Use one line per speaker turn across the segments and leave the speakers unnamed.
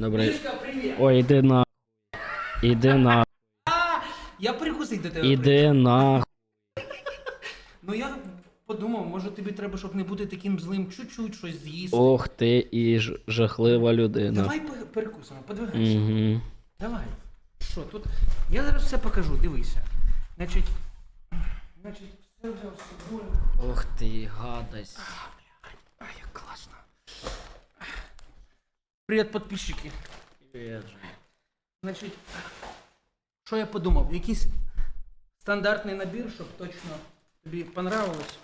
Добре. Ой, іди на. Іди на.
Я прикусить до тебе.
Іди на.
Ну я подумав, може тобі треба, щоб не бути таким злим, чуть-чуть щось з'їсти.
Ох ти і ж- жахлива людина.
Давай пе- перекусимо, подвигайся.
Угу.
Давай. Що тут? Я зараз все покажу, дивися. Значить. Значить, все взяв з собою.
Ох ти, гадость.
Привіт, підписчики. Значить, що я подумав? Якийсь стандартний набір, щоб точно тобі понравилось.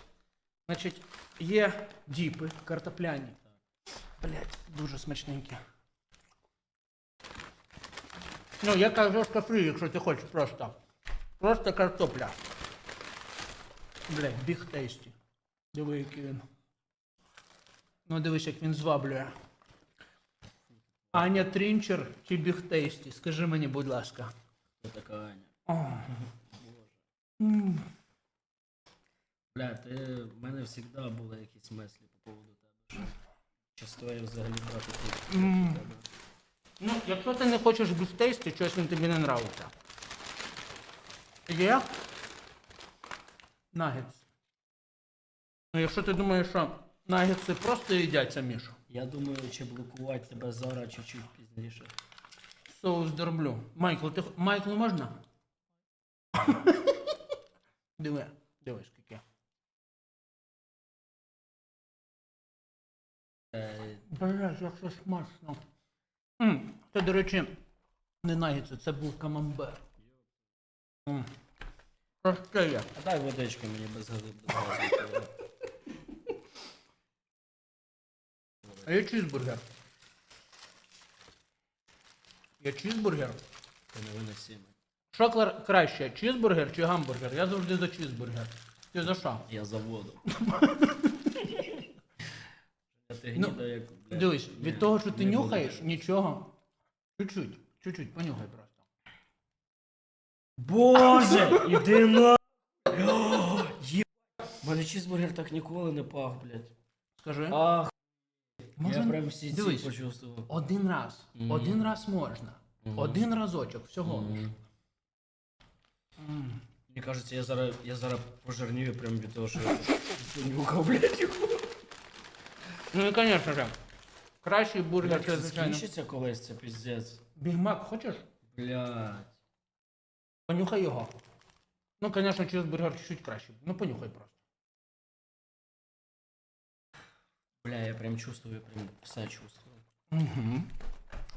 Значить, є діпи картопляні. Блять, дуже смачненькі. Ну, я картошка фрі, якщо ти хочеш просто. Просто картопля. Блять, біг тейсті. Диви, який він. Ну, дивись, як він зваблює. Аня Трінчер чи біг тейсті? Скажи мені, будь ласка.
Хто така Аня?
О. М.
Бля, ти в мене завжди були якісь мислі по поводу тебе. Що стоїть взагалі брати тут?
М. Ну, якщо ти не хочеш біг тейсті, щось він тобі не нравиться. Є? Нагетс. Ну, якщо ти думаєш, що нагетси просто їдяться, Мішу.
Я думаю, чи блокувати тебе зараз чуть-чуть пізніше.
Соус дроблю. Майкл, ти... Майклу можна? Диви, дивись, яке.
Е,
Бля, як це смачно. М, Це, до речі, не нагідце, це був камамбер. Є?
А дай водички мені без газу. без газу.
А є чізбургер. Є чізбургер.
Ти не виносимий.
Що кла- краще, чізбургер чи гамбургер? Я завжди за чізбургер. Ти за що?
Я за воду. Ти
Ну,
гніда як. бля,
Дивись,
ні,
від того, що ти
не
нюхаєш,
буду.
нічого. Чуть-чуть, чуть-чуть, понюхай просто.
Боже, іди на. Є. У мене чізбургер так ніколи не пах, блядь.
Скажи.
Ах,
Може,
я прям всі ці
дивись,
почувствував.
один раз.
Мгм.
Один раз можна.
Мгм.
Один разочок, всього.
Мгм.
лиш. М.
Мені кажеться, я зараз, я зараз пожирнію прям від того, що я понюхав, блядь. його.
Ну і, звісно ж, кращий бургер,
Блядь,
це,
це
звичайно.
скінчиться колись, це піздець.
Бігмак хочеш?
Блядь.
Понюхай його. Ну, звісно, чизбургер чуть-чуть краще. Ну, понюхай просто.
Бля, я прям чувствую, прям все чувствую.
Угу.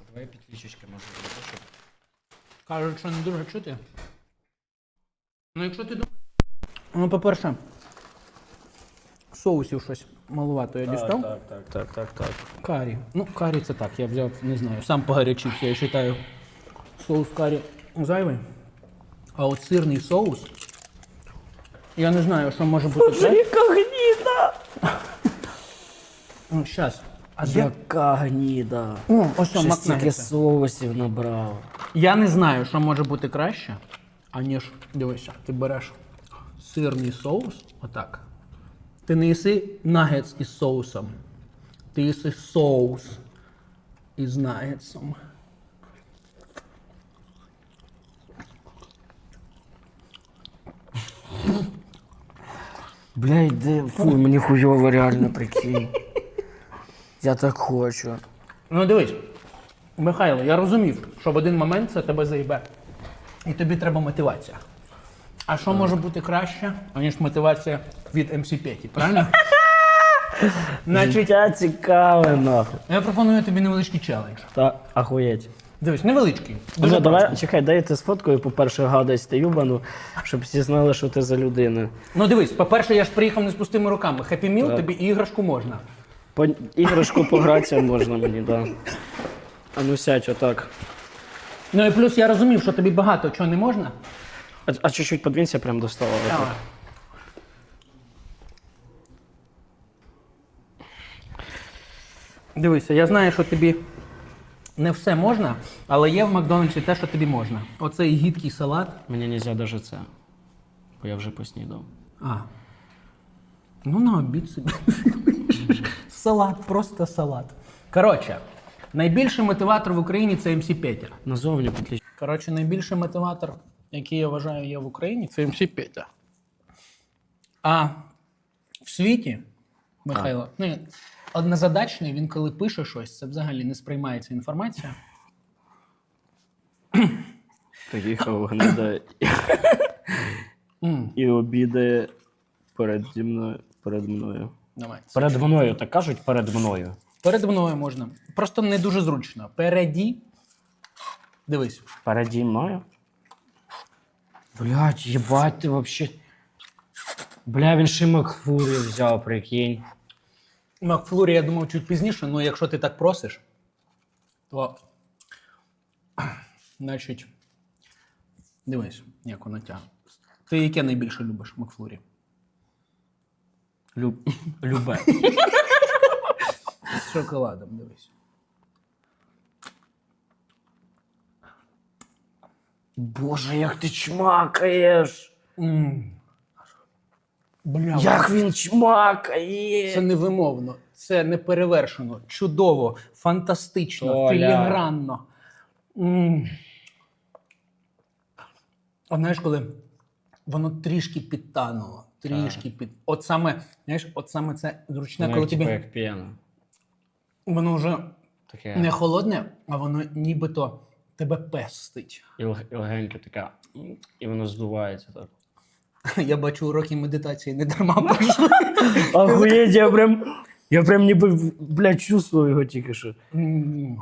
Давай підлічечки може бути, щоб...
Кажуть, що не дуже чути. Ну, якщо ти думаєш. Ну, по-перше, соусів щось малувато я дістав.
так, так, так, так, так.
Карі. Ну, карі це так, я взяв, не знаю, сам погарячився, я вважаю, соус карі зайвий. А от сирний соус. Я не знаю, що може бути. це. Ну, щас. А де?
Яка гніда!
О, ось що, макнагетси.
соусів набрав.
Я не знаю, що може бути краще, аніж дивися, ти береш сирний соус, отак. Ти не їси нагетс із соусом. Ти їси соус із нагетсом.
Бля, йди, фу, мені хуйово реально прикинь. Я так хочу.
Ну дивись, Михайло, я розумів, що в один момент це тебе заїбе. І тобі треба мотивація. А що може бути краще, аніж мотивація від MC Петі, правильно? Значить,
Життя цікаве, нахуй.
я пропоную тобі невеличкий челендж.
Та ахуєть.
Дивись, невеличкий. Дуже
Ну, давай, чекай, дай я ти сфоткаю, по-перше, гадость та юбану, щоб всі знали, що ти за людина.
Ну дивись, по-перше, я ж приїхав не з пустими руками. Хеппі міл, тобі і іграшку можна.
По іграшку погратися можна мені, да. А ну сядь отак.
Ну і плюс я розумів, що тобі багато чого не можна.
А, а чуть-чуть подвинься прям до стола. отак.
Давай. Дивися, я знаю, що тобі не все можна, але є в Макдональдсі те, що тобі можна. Оцей гідкий салат.
Мені не можна навіть це. Бо я вже поснідав.
А. Ну, на обід собі. салат, просто салат. Коротше, Найбільший мотиватор в Україні це МС Петя.
Назовні підліч.
Коротше, найбільший мотиватор, який я вважаю є в Україні, це МС Петя. А в світі, Михайло, ну, однозадачний, він коли пише щось, це взагалі не сприймається інформація.
Приїхав гнида і обідає перед мною.
Давай.
Перед мною, так кажуть, перед мною.
Перед мною можна. Просто не дуже зручно. Переді. Дивись.
Переді мною? Блять, їбать ти вообще. Бля, він ще Макфурі взяв, прикинь.
Макфлурі, я думав, чуть пізніше, але якщо ти так просиш, то. Значить. Дивись, як воно тягне. Ти яке найбільше любиш Макфлурі?
Люб... Любе.
З шоколадом, дивись.
Боже, як ти чмакаєш!
Бля,
Як він чмакає!
це невимовно, це неперевершено, чудово, фантастично, філігранно. М. А знаєш, коли воно трішки підтануло, трішки під. От саме, знаєш, от саме це зручне, коли
як, типу,
тобі
як п'яна.
воно вже
Таке.
не холодне, а воно нібито тебе пестить.
І, лег- і легеньке таке. І воно здувається так.
Я бачу уроки медитації не дарма пройшли.
Охуєть, я прям. Я прям ніби, блядь, чувствую його тільки що.
М.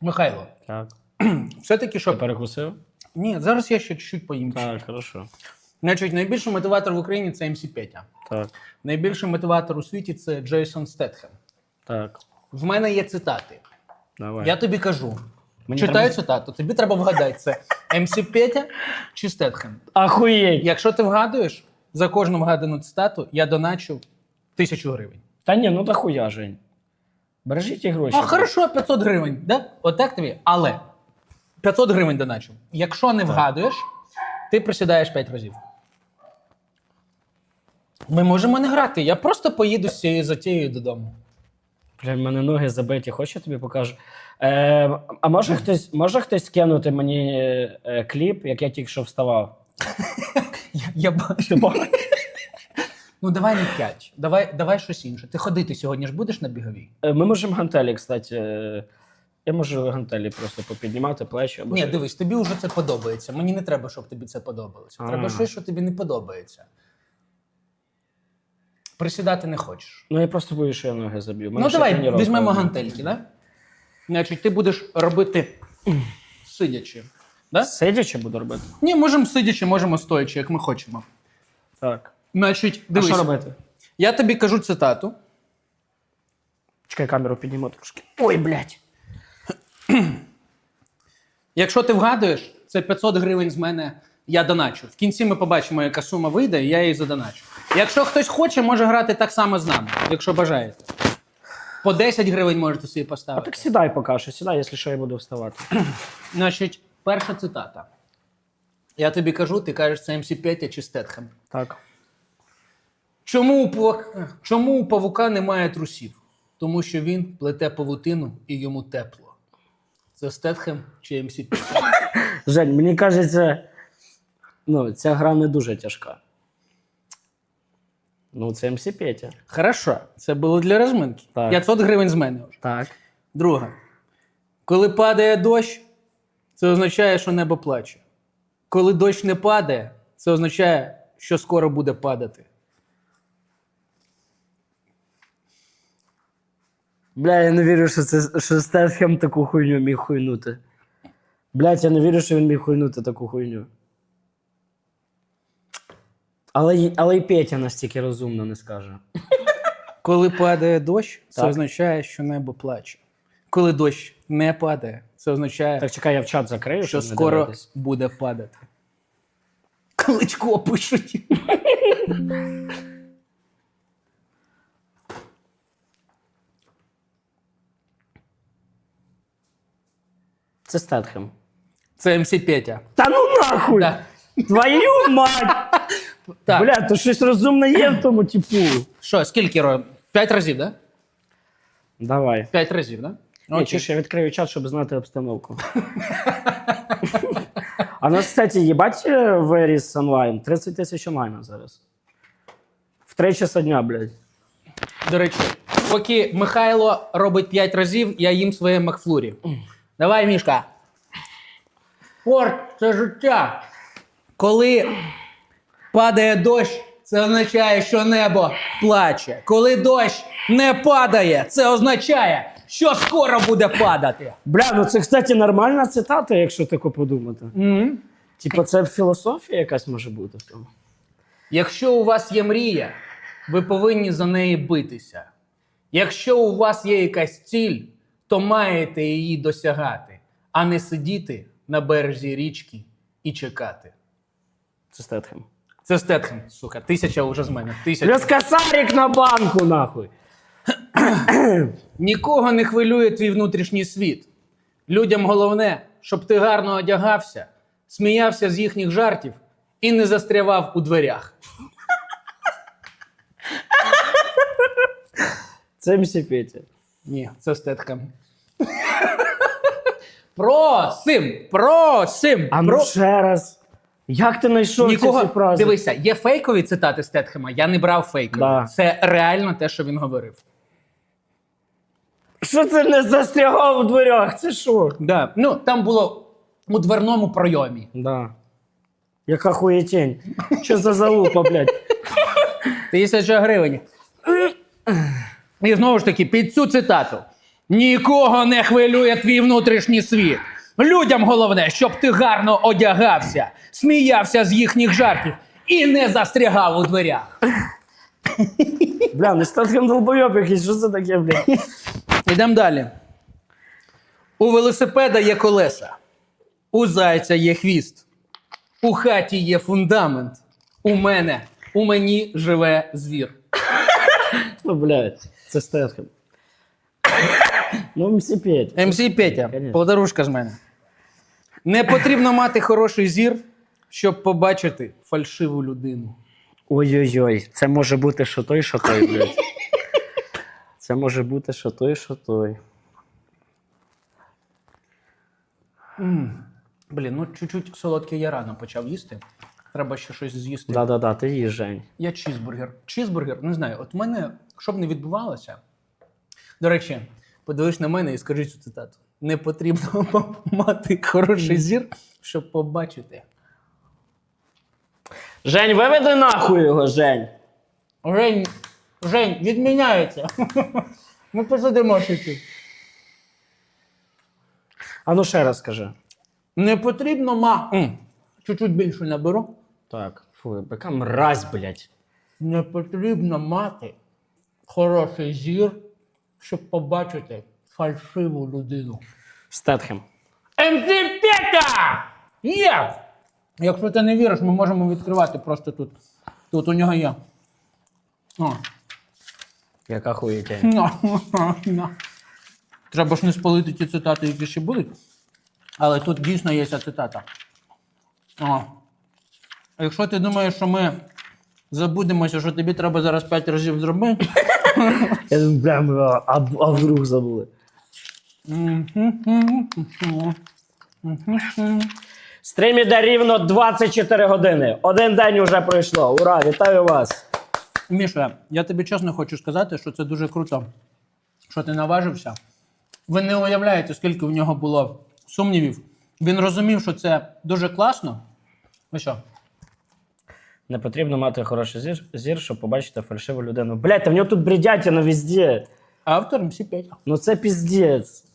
Михайло,
Так.
все-таки
Ти
що.
перекусив?
Ні, зараз я ще чуть-чуть поїм.
Так, хорошо.
Значить, найбільший мотиватор в Україні це МС Петя.
Так,
Найбільший мотиватор у світі це Джейсон Стетхем.
так.
В мене є цитати.
Давай.
Я тобі кажу.
Мені
читаю
треба-
цитату, тобі треба вгадати, це МС Петя чи Стетхем.
Ахуєть!
Якщо ти вгадуєш, за кожну вгадану цитату я доначу тисячу гривень.
Та ні, ну та хуя, Жень. Бережіть ті гроші.
А хорошо, 500 гривень, да? Отак тобі. Але 500 гривень доначу. Якщо не вгадуєш, ти присідаєш 5 разів. Ми можемо не грати. Я просто поїду з цією затією додому.
Бля, в мене ноги забиті, хочеш я тобі покажу. Е, а може хтось, може хтось скинути мені е, кліп, як я тільки що вставав?
Я, я бачу. Ну, давай не 5. Давай, давай щось інше. Ти ходити сьогодні ж будеш на біговій?
Е, Ми можемо гантелі, кстати. е, Я можу гантелі просто попіднімати плечі. Або
Ні,
щось.
дивись, тобі вже це подобається. Мені не треба, щоб тобі це подобалося. Треба
А.
щось, що тобі не подобається. Присідати не хочеш.
Ну я просто боюсь, що я ноги заб'ю. Мене
Ну,
ще
давай
тренування.
візьмемо гантельки, да? Значить, ти будеш робити сидячи. Да?
Сидячи буду робити.
Ні, можемо сидячи, можемо стоячи, як ми хочемо.
Так.
Значить,
А що робити?
я тобі кажу цитату.
Чекай, камеру підніму трошки. Ой, блядь.
Якщо ти вгадуєш, це 500 гривень з мене я доначу. В кінці ми побачимо, яка сума вийде, і я її задоначу. Якщо хтось хоче, може грати так само з нами, якщо бажаєте. По 10 гривень можете собі
А
поставити.
так сідай поки що, сідай, якщо що я буду вставати.
Значить, перша цитата. Я тобі кажу, ти кажеш, це МС Петя чи Стетхем.
Так.
Чому у, павука, чому у павука немає трусів? Тому що він плете павутину і йому тепло. Це Стетхем чи МС Петя?
Жень, мені кажеться, ну, ця гра не дуже тяжка. Ну, це МС Петя.
Хорошо, це було для розминки.
Так.
500 гривень з мене вже.
Так.
Друга. Коли падає дощ, це означає, що небо плаче. Коли дощ не падає, це означає, що скоро буде падати.
Бля, я не вірю, що це що Стетхем таку хуйню міг хуйнути. Блять, я не вірю, що він міг хуйнути таку хуйню. Але, й- але і Петя настільки розумно не скаже.
Коли падає дощ, це
Так.
означає, що небо плаче. Коли дощ не падає, це означає,
Так, чекай, я в чат закрию,
що
щоб не
скоро
дивитись.
буде падати. Кличко пишуть.
Це Стетхем.
Це МС Петя.
Та ну нахуй!
Да.
Твою мать!
Так.
Бля, то щось розумне є в тому типу.
Що, скільки ро? П'ять разів? Да?
Давай.
П'ять разів? Да?
Ні,
Окей.
ж я відкрию чат, щоб знати обстановку. а нас, кстати, їбать е, виріс онлайн. 30 тисяч онлайна зараз. В 3 часа дня, блядь.
До речі, поки Михайло робить 5 разів, я їм своє Макфлурі. Давай, Мішка. Спорт це життя. Коли падає дощ, це означає, що небо плаче. Коли дощ не падає, це означає, що скоро буде падати.
Бля, ну це, кстати, нормальна цитата, якщо тако подумати.
М?
Типа, це філософія якась може бути в тому.
Якщо у вас є мрія, ви повинні за неї битися. Якщо у вас є якась ціль, то маєте її досягати, а не сидіти на березі річки і чекати.
Це Стетхем.
Це Стетхем, сука, тисяча вже з мене. Тисяча.
Плюс косарик на банку, нахуй.
Нікого не хвилює твій внутрішній світ. Людям головне, щоб ти гарно одягався, сміявся з їхніх жартів і не застрявав у дверях.
Це МС Петя.
Ні, це Стетхем. Просим! Просим!
А ну
про...
ще раз. Як ти знайшов ці всі фрази?
Дивися, є фейкові цитати Стетхема, я не брав фейкові.
Да.
Це реально те, що він говорив.
Що це не застрягав у дверях? Це що?
Да. Ну, там було у дверному пройомі.
Да. Яка хуєтень. Що за залупа, блядь?
Тисяча гривень. І знову ж таки, під цю цитату. Нікого не хвилює твій внутрішній світ. Людям головне, щоб ти гарно одягався, сміявся з їхніх жартів і не застрягав у дверях.
Бля, не Стетхем долбойоб якийсь, що це таке, блядь?
Йдемо далі. У велосипеда є колеса, у зайця є хвіст, у хаті є фундамент. У мене, у мені живе звір.
Ну, блядь, це Стетхем. Ну, МС Петя.
МС Петя,
Конечно.
подарушка з мене. Не потрібно мати хороший зір, щоб побачити фальшиву людину.
Ой-ой-ой, це може бути що той, що той, блядь. Це може бути що той, що той.
Блін, ну чуть-чуть солодке я рано почав їсти. Треба ще щось з'їсти.
Да-да-да, ти їж, Жень.
Я чізбургер. Чізбургер, не знаю, от в мене, що б не відбувалося. До речі, подивись на мене і скажи цю цитату. Не потрібно мати хороший зір, щоб побачити.
Жень, виведи нахуй його, Жень.
Жень, Жень, відміняється. Ми посидимо ще тут.
А ну ще раз скажи.
Не потрібно ма. М, Чуть-чуть більше наберу.
Так, фу, яка мразь, блядь.
Не потрібно мати хороший зір, щоб побачити фальшиву людину.
Стетхем.
Петя! Є! Якщо ти не віриш, ми можемо відкривати просто тут. Тут у нього є. О.
Яка хуєтень.
На, на. Треба ж не спалити ті цитати, які ще будуть. Але тут дійсно є ця цитата. О. Якщо ти думаєш, що ми забудемося, що тобі треба зараз 5 разів зробити.
Я думаю, бля, ми, а, а вдруг забули. Стрім іде рівно 24 години. Один день уже пройшло. Ура, вітаю вас.
Міша, я тобі чесно хочу сказати, що це дуже круто, що ти наважився. Ви не уявляєте, скільки в нього було сумнівів. Він розумів, що це дуже класно. Ну що?
Не потрібно мати хороший зір, зір щоб побачити фальшиву людину. Блять, та в нього тут бредятина везде.
Автор МС Петя.
Ну це піздець.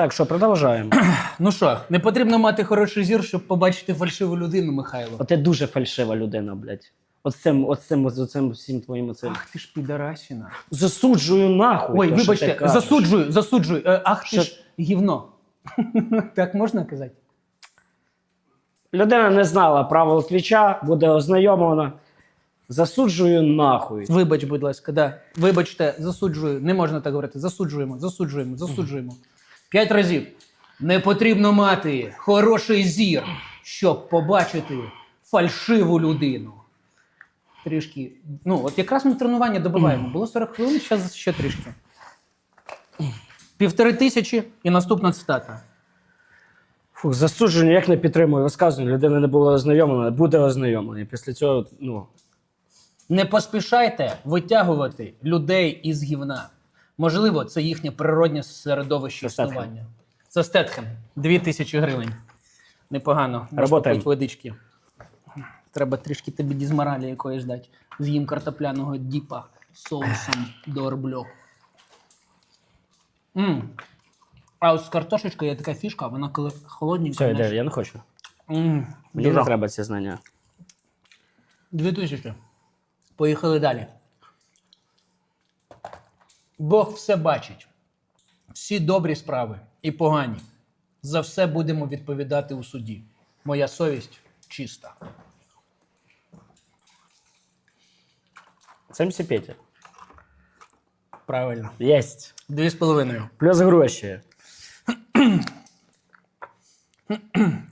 Так, що, продовжаємо.
Ну що, не потрібно мати хороший зір, щоб побачити фальшиву людину, Михайло.
От ти дуже фальшива людина, блядь. От цим, от цим, от цим всім твоїм оцим.
Ах ти ж підарасіна.
Засуджую нахуй.
Ой,
те, що ти
вибачте,
кажеш.
засуджую, засуджую. Е, Ах ти
Що-
ж гівно. так можна казати?
Людина не знала правил твіча, буде ознайомлена. Засуджую нахуй.
Вибач, будь ласка, да. Вибачте, засуджую. Не можна так говорити. Засуджуємо, засуджуємо, засуджуємо. П'ять разів. Не потрібно мати хороший зір, щоб побачити фальшиву людину. Трішки. Ну, от якраз ми тренування добиваємо. Було 40 хвилин, зараз ще трішки. Півтори тисячі і наступна цитата.
Фух, засудження як не підтримую розказування. Людина не була ознайомлена, буде ознайомлена. І після цього, ну,
Не поспішайте витягувати людей із гівна. Можливо, це їхнє природнє середовище
Це Стетхем.
існування. Це Стетхем. Дві тисячі гривень. Непогано. Попити водички. Треба трішки тобі дізморалі якоїсь дати. З'їм картопляного діпа з соусом до орбльо. М. А от з картошечкою є така фішка, вона коли холодненька.
все,
знаєш,
я не хочу.
м,
Мені не
дуже.
треба ці знання.
Дві тисячі. Поїхали далі. Бог все бачить. Всі добрі справи і погані. За все будемо відповідати у суді. Моя совість чиста.
Це МС Петя.
Правильно.
Єсть.
Дві з половиною.
Плюс гроші.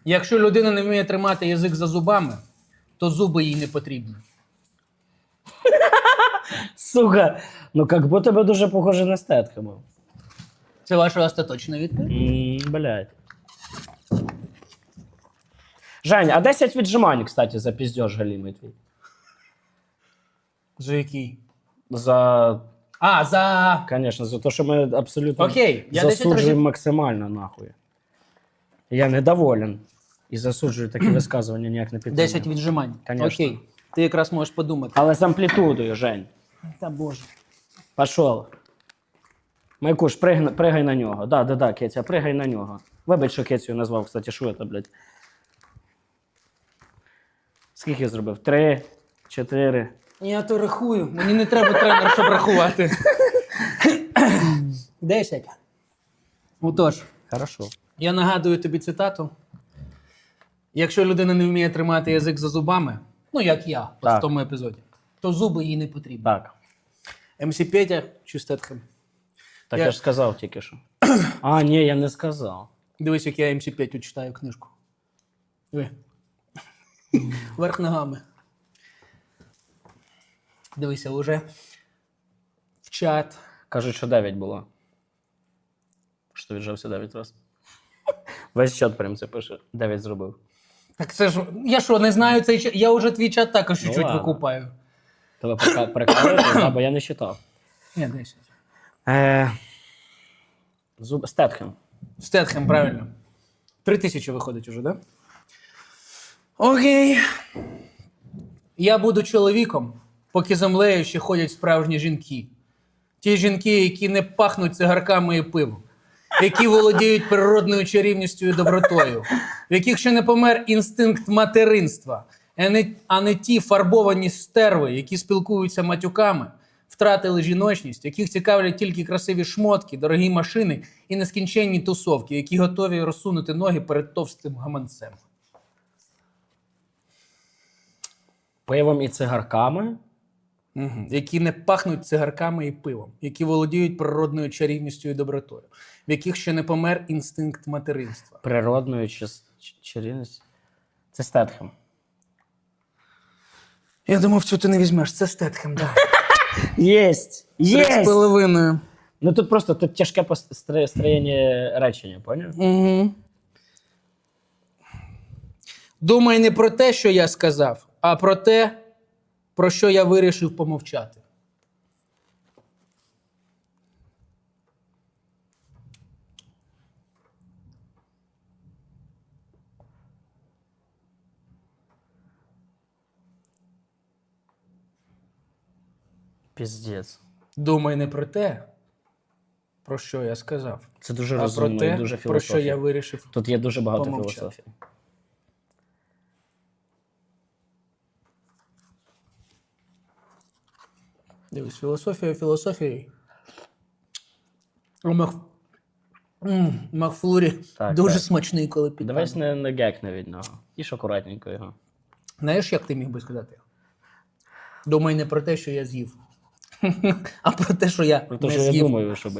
Якщо людина не вміє тримати язик за зубами, то зуби їй не потрібні.
Сука, ну як будто би дуже похоже на Стетхема.
Це ваша остаточна відповідь?
М, Блядь. Жень, а 10 віджимань, кстати, за піздеж галімий твій.
За який?
За,
А, за.
конечно, за те, що ми абсолютно
Окей, я 10
засуджуємо
разів-
максимально нахуй. Я недоволен. І засуджую такі висказування ніяк не підтримую.
10 віджимань.
Конечно.
Окей. Ти якраз можеш подумати.
Але з амплітудою, Жень.
Та боже.
Пошел. Майкуш, пригай, пригай на нього. Да, да, да, Кетя, пригай на нього. Вибач, що Кетю назвав, кстати, що це, блядь. Скільки я зробив? Три, чотири.
Я то рахую. Мені не треба тренер, щоб рахувати. Десять. Отож,
Хорошо.
я нагадую тобі цитату. Якщо людина не вміє тримати язик за зубами, ну як я от в тому епізоді, то зуби їй не потрібні.
Так.
МС Петя чи Стетхем?
Так
Я-
я, ж сказав тільки що. А, ні, я не сказав.
Дивись, як я МС Петю читаю книжку. Диви. Верх ногами. Дивися, уже в чат.
Кажуть, що 9 було. Що віджався 9 разів. Весь чат прям це пише. 9 зробив.
Так це ж. Я що, не знаю цей чат? Я вже твій чат також
Ну
чуть-чуть
ладно.
викупаю.
Тебе прика- прикалуєте, да, бо я не читав.
Ні, 10.
Е, зуб... Стетхем.
Стетхем, правильно. Три тисячі виходить уже, да? Окей. Я буду чоловіком, поки землею ще ходять справжні жінки. Ті жінки, які не пахнуть цигарками і пивом, які володіють природною чарівністю і добротою, в яких ще не помер інстинкт материнства, а не, а не ті фарбовані стерви, які спілкуються матюками, втратили жіночність, яких цікавлять тільки красиві шмотки, дорогі машини і нескінченні тусовки, які готові розсунути ноги перед товстим гаманцем.
Пивом і цигарками.
Угу. Які не пахнуть цигарками і пивом, які володіють природною чарівністю і добротою, в яких ще не помер інстинкт материнства.
Природною чарівністю. Це Стетхем.
Я думав, цю ти не візьмеш. Це Стетхем, да.
Єсть!
Три з
Єсть!
половиною.
Ну тут просто тут тяжке пос- стро- строєння речення, поняв?
Угу. Думай не про те, що я сказав, а про те, про що я вирішив помовчати.
Піздець.
Думай не про те, про що я сказав,
Це дуже
а про те,
і дуже
про що я вирішив.
Тут є дуже багато
помовчати.
філософії.
Дивись, філософія філософією. У Мах... М,
Так,
дуже
так.
смачний, коли піде.
Давай не, не гекне від нього. І ж акуратненько його.
Знаєш, як ти міг би сказати? Думай не про те, що я з'їв, а про те, що я
Про те, що я думаю, щоб.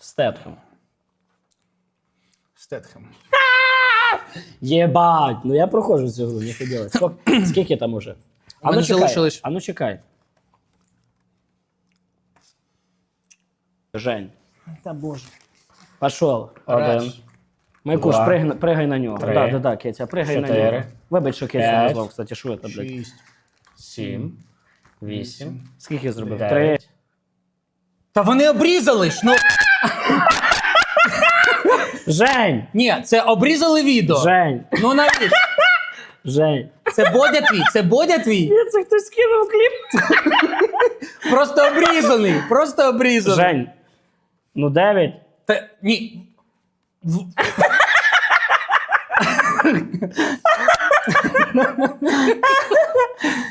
Стетхем.
Стетхем.
Єбать! Ну я проходжу цю гру, не хотілося. Скільки, скільки там уже?
Мене
ну чекай.
залишилось-
А ну чекай. Жень,
Та боже.
пішов.
Раз.
Майкуш,
Два.
пригай, пригай на нього.
Три.
Да, да, да, Кетя, пригай на
Чотири.
нього. Вибач, що Кетя
П'ять.
назвав, кстати, що це, блядь?
Шість.
Сім. Вісім.
Скільки я зробив? Три.
Та вони обрізали ж. Ну
Жень!
ні, це обрізали відео.
Жень!
Ну навіщо?
Жень!
Це Бодя твій, це Бодя твій.
Це хтось скинув кліп.
Просто обрізаний. Просто обрізаний.
Жень! Ну, дев'ять.
Та, ні.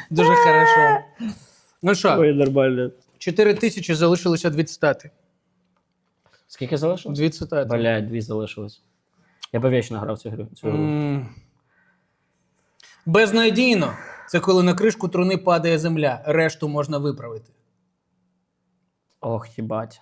Дуже хорошо. Ну що,
Ой, нормально.
4 тисячі залишилося дві цитати.
Скільки залишилось?
Дві цитати.
Блядь, дві залишилось. Я би вічно грав цю гру. Цю гру.
М. Безнадійно. Це коли на кришку труни падає земля. Решту можна виправити.
Ох, їбать.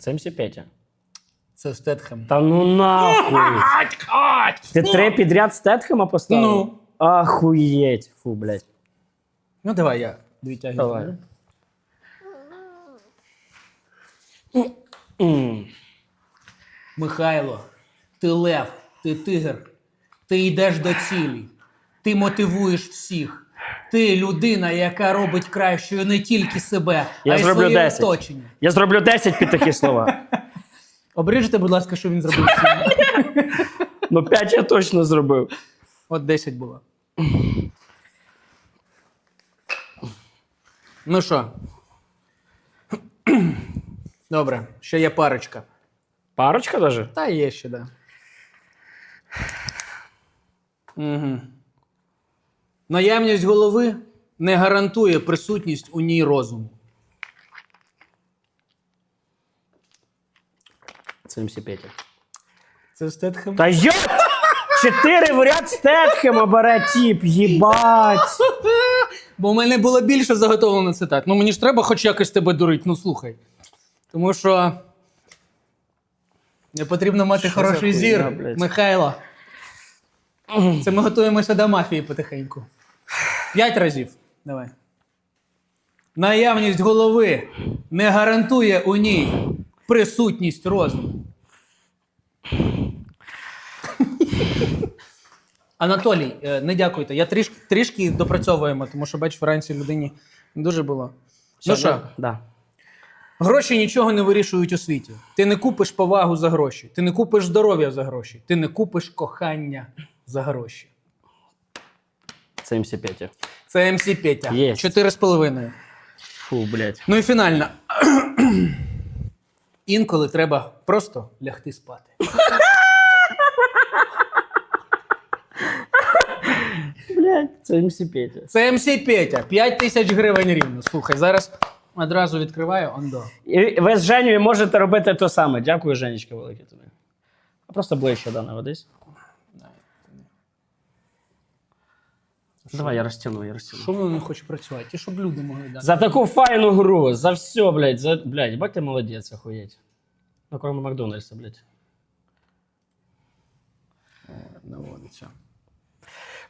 Це МС Петя.
Це Стетхем.
Та ну нахуй. Ти три підряд Стетхема поставив?
Ну.
Ахуєть. Фу, блядь.
Ну давай я дві тяги.
Давай.
зроблю.
М.
Михайло, ти лев, ти тигр, ти йдеш до цілі, ти мотивуєш всіх. Ти людина, яка робить кращою не тільки себе,
Я
а й
зроблю
своє
10.
оточення.
Я зроблю 10 під такі слова.
Обріжте, будь ласка, що він зробив.
Ну, 5 я точно зробив.
От 10 було. Ну що? Добре, ще є парочка.
Парочка даже?
Та є ще, да. Угу. Наявність голови не гарантує присутність у ній розуму.
Це МС Петя.
Це Стетхем?
Та йо! Чотири в ряд Стетхема бере тіп, їбать!
Бо в мене було більше заготовлено цитат. Ну мені ж треба хоч якось тебе дурити, ну слухай. Тому що. Не потрібно мати
Що
хороший
хуйня,
зір,
блядь?
Михайло. Це ми готуємося до мафії потихеньку. П'ять разів. Давай. Наявність голови не гарантує у ній присутність розуму. Анатолій, е, не дякуйте. Я трішки, трішки допрацьовуємо, тому що бач, вранці людині не дуже було. Ну що,
Да.
гроші нічого не вирішують у світі. Ти не купиш повагу за гроші, ти не купиш здоров'я за гроші, ти не купиш кохання за гроші.
Це МС Петя.
Це МС Петя. Чотири з половиною.
Фу, блядь.
Ну і фінально. Інколи треба просто лягти спати.
Блядь, це МС Петя.
Це МС Петя. 5 тисяч гривень рівно. Слухай, зараз одразу відкриваю ондо.
І ви з Женєю можете робити те саме. Дякую, Женечка, велике тобі. А просто ближче да, наведись. Давай, я розтягну, я розтягну.
Що воно не хоче працювати? Ті, щоб люди могли дати.
За таку файну гру, за все, блядь, за, блядь, бать ти молодець, охуєть. Ну, кроме Макдональдса, блядь.
Наводиться.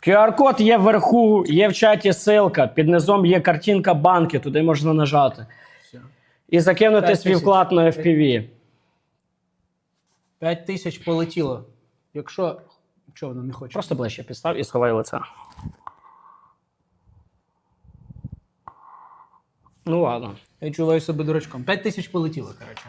QR-код є вверху, є в чаті ссылка, під низом є картинка банки, туди можна нажати.
Все.
І закинути
П'ять
свій
тисяч.
вклад на FPV.
5 тисяч полетіло. Якщо. Чого воно не хоче?
Просто ближче підстав і сховай лице. Ну ладно.
Я чуваю себе дурачком. 5 тисяч полетіло, коротше.